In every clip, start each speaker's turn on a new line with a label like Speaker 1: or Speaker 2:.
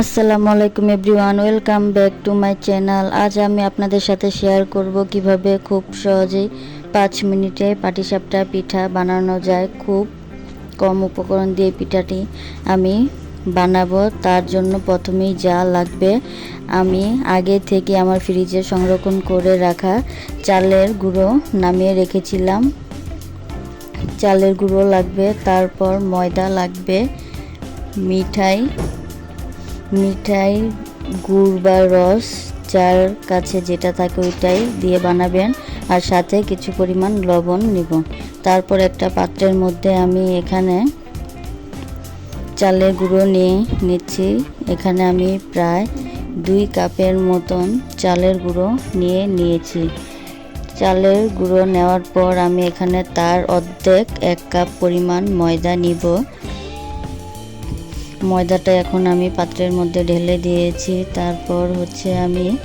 Speaker 1: আসসালামু আলাইকুম everyone welcome back to my channel আজ আমি আপনাদের সাথে শেয়ার করব কীভাবে খুব সহজেই পাঁচ মিনিটে পাটিসাপটা পিঠা বানানো যায়। খুব কম উপকরণ দিয়ে পিঠাটি আমি বানাবো। তার জন্য প্রথমেই যা লাগবে, আমি আগে থেকে আমার ফ্রিজে সংরক্ষণ করে রাখা চালের গুঁড়ো নামিয়ে রেখেছিলাম। চালের গুঁড়ো লাগবে, তারপর ময়দা লাগবে, মিঠাই মিঠাই, গুড় বা রস, যার কাছে যেটা থাকে ওইটাই দিয়ে বানাবেন আর সাথে কিছু পরিমাণ লবণ নিব। তারপর একটা পাত্রের মধ্যে আমি এখানে চালের গুঁড়ো নিয়ে নিচ্ছি। এখানে আমি প্রায় দুই কাপের মতন চালের গুঁড়ো নিয়ে নিয়েছি। চালের গুঁড়ো নেওয়ার পর আমি এখানে তার অর্ধেক এক কাপ পরিমাণ ময়দা নিব। ময়দাটা এখন আমি পাত্রের মধ্যে ঢেলে দিয়েছি। তারপর হচ্ছে আমি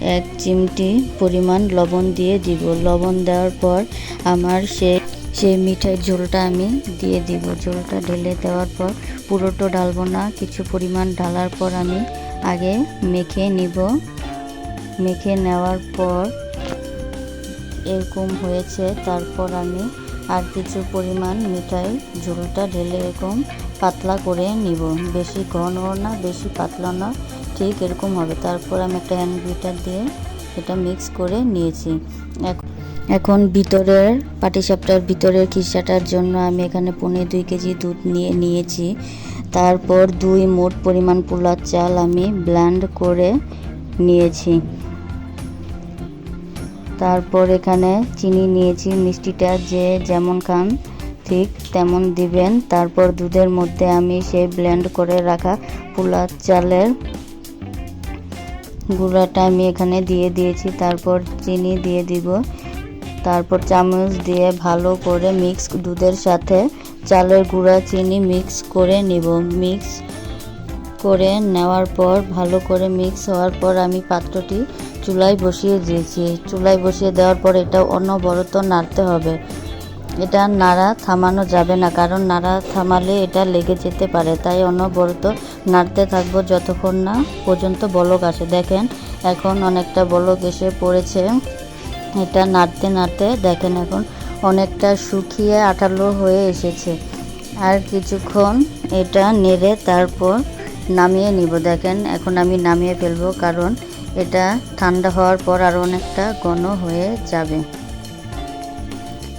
Speaker 1: এক চিমটি পরিমাণ লবণ দিয়ে দিব। লবণ দেওয়ার পর আমার সে সেই মিঠাই ঝোলটা আমি দিয়ে দিব। ঝোলটা ঢেলে দেওয়ার পর পুরোটো ঢালবো না। কিছু পরিমাণ ঢালার পর আমি আগে মেখে নিব। মেখে নেওয়ার পর এরকম হয়েছে। তারপর আমি আর কিছু পরিমাণ মিঠাই, ঝোলটা ঢেলে এরকম পাতলা করে নিব। বেশি ঘন না, বেশি পাতলা না, ঠিক এরকম হবে। তারপর আমি একটা হ্যান্ড বিটার দিয়ে এটা মিক্স করে নিয়েছি। এখন ভিতরের পাটিসাপটার ভিতরের খিসাটার জন্য আমি এখানে পনেরো দুই কেজি দুধ নিয়ে নিয়েছি। তারপর দুই মোট পরিমাণ পোলার চাল আমি ব্ল্যান্ড করে নিয়েছি। তারপর এখানে চিনি নিয়েছি, মিষ্টিটা যে যেমন খান, ঠিক তেমন দিবেন। তারপর দুধের মধ্যে আমি সেই ব্লেন্ড করে রাখা পোলার চালের গুঁড়াটা আমি এখানে দিয়ে দিয়েছি। তারপর চিনি দিয়ে দিব। তারপর চামচ দিয়ে ভালো করে মিক্স দুধের সাথে চালের গুঁড়া চিনি মিক্স করে নিব। মিক্স করে নেওয়ার পর, ভালো করে মিক্স হওয়ার পর আমি পাত্রটি চুলায় বসিয়ে দিয়েছি। চুলায় বসিয়ে দেওয়ার পর এটা অনবরত নাড়তে হবে। এটা নাড়া থামানো যাবে না, কারণ নাড়া থামালে এটা লেগে যেতে পারে। তাই অনবরত নাড়তে থাকব যতক্ষণ না পর্যন্ত বলক আসে। দেখেন, এখন অনেকটা বলক এসে পড়েছে। এটা নাড়তে নাড়তে দেখেন এখন অনেকটা শুকিয়ে আঠালো হয়ে এসেছে। আর কিছুক্ষণ এটা নেড়ে তারপর নামিয়ে নিব। দেখেন, এখন আমি নামিয়ে ফেলব, কারণ এটা ঠান্ডা হওয়ার পর আরও অনেকটা ঘন হয়ে যাবে।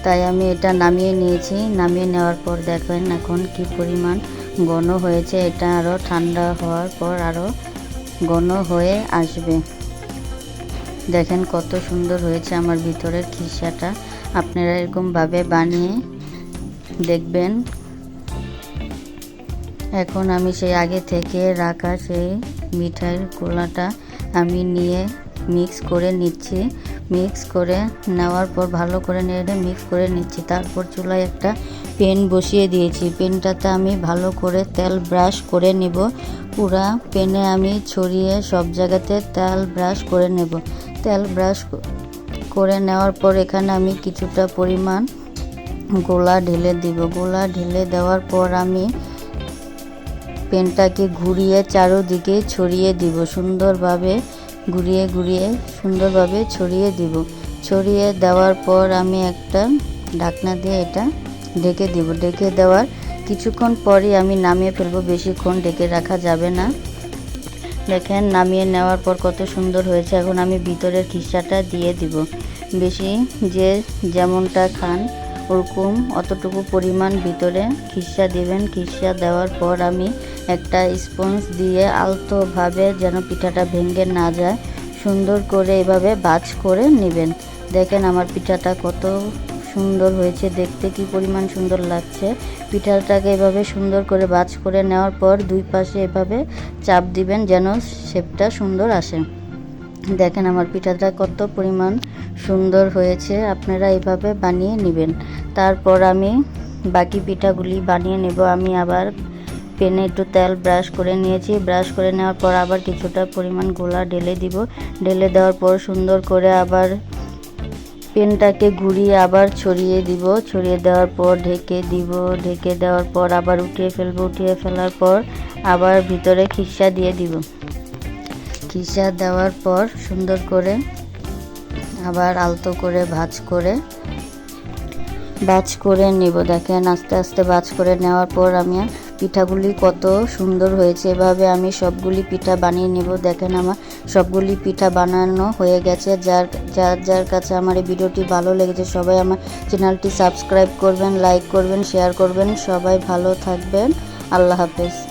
Speaker 1: তাই আমি এটা নামিয়ে নিয়েছি। নামিয়ে নেওয়ার পর দেখেন এখন কি পরিমাণ ঘন হয়েছে। এটা আরও ঠান্ডা হওয়ার পর আরও ঘন হয়ে আসবে। দেখেন কত সুন্দর হয়েছে আমার ভিতরের খিসাটা। আপনারা এরকমভাবে বানিয়ে দেখবেন। এখন আমি সেই আগে থেকে রাখা সেই মিঠাইয়ের গোলাটা আমি নিয়ে মিক্স করে নিচ্ছি। মিক্স করে নেওয়ার পর ভালো করে নেড়ে মিক্স করে নিচ্ছি। তারপর চুলায় একটা পেন বসিয়ে দিয়েছি। পেনটাতে আমি ভালো করে তেল ব্রাশ করে নেব। পুরা পেনে আমি ছড়িয়ে সব জায়গাতে তেল ব্রাশ করে নেব। তেল ব্রাশ করে নেওয়ার পর এখানে আমি কিছুটা পরিমাণ গোলা ঢেলে দিব। গোলা ঢেলে দেওয়ার পর আমি পেনটাকে ঘুরিয়ে চারোদিকে ছড়িয়ে দিব, সুন্দরভাবে ঘুরিয়ে ঘুরিয়ে, সুন্দরভাবে ছড়িয়ে দিব। ছড়িয়ে দেওয়ার পর আমি একটা ঢাকনা দিয়ে এটা ঢেকে দিব। ঢেকে দেওয়ার কিছুক্ষণ পরই আমি নামিয়ে ফেলব, বেশিক্ষণ ঢেকে রাখা যাবে না। দেখেন, নামিয়ে নেওয়ার পর কত সুন্দর হয়েছে। এখন আমি ভিতরের খিসাটা দিয়ে দিব। বেশি যে যেমনটা খান ওরকম অতটুকু পরিমাণ ভিতরে খিসা দিবেন, খিসা দেওয়ার পর আমি একটা স্পঞ্জ দিয়ে আলতোভাবে যেন পিঠাটা ভেঙে না যায়, সুন্দর করে এভাবে বাজ করে নেবেন। দেখেন আমার পিঠাটা কত সুন্দর হয়েছে, দেখতে কি পরিমাণ সুন্দর লাগছে। পিঠাটাকে এভাবে সুন্দর করে বাজ করে নেওয়ার পর দুই পাশে এভাবে চাপ দিবেন যেন শেপটা সুন্দর আসে। দেখেন আমার পিঠাটা কত পরিমাণ সুন্দর হয়েছে, আপনারা এভাবে বানিয়ে নেবেন। তারপর আমি বাকি পিঠাগুলি বানিয়ে নেব। আমি আবার পেনে একটু তেল ব্রাশ করে নিয়েছি। ব্রাশ করে নেওয়ার পর আবার কিছুটা পরিমাণ গোলা ঢেলে দিব। ঢেলে দেওয়ার পর সুন্দর করে আবার পেনটাকে ঘুরিয়ে আবার ছড়িয়ে দিব। ছড়িয়ে দেওয়ার পর ঢেকে দিব। ঢেকে দেওয়ার পর আবার উঠিয়ে ফেলব। উঠিয়ে ফেলার পর আবার ভিতরে খিসা দিয়ে দিব। খিসা দেওয়ার পর সুন্দর করে আবার আলতো করে ভাজ করে ব্যাচ করে নিব। দেখেন আস্তে আস্তে ব্যাচ করে নেওয়ার পর আমি পিঠাগুলি কত সুন্দর হয়েছে। এভাবে আমি সবগুলি পিঠা বানিয়ে নিব। দেখেন আমার সবগুলি পিঠা বানানো হয়ে গেছে। যার যার যার কাছে আমার এই ভিডিওটি ভালো লেগেছে, সবাই আমার চ্যানেলটি সাবস্ক্রাইব করবেন, লাইক করবেন, শেয়ার করবেন। সবাই ভালো থাকবেন। আল্লাহ হাফেজ।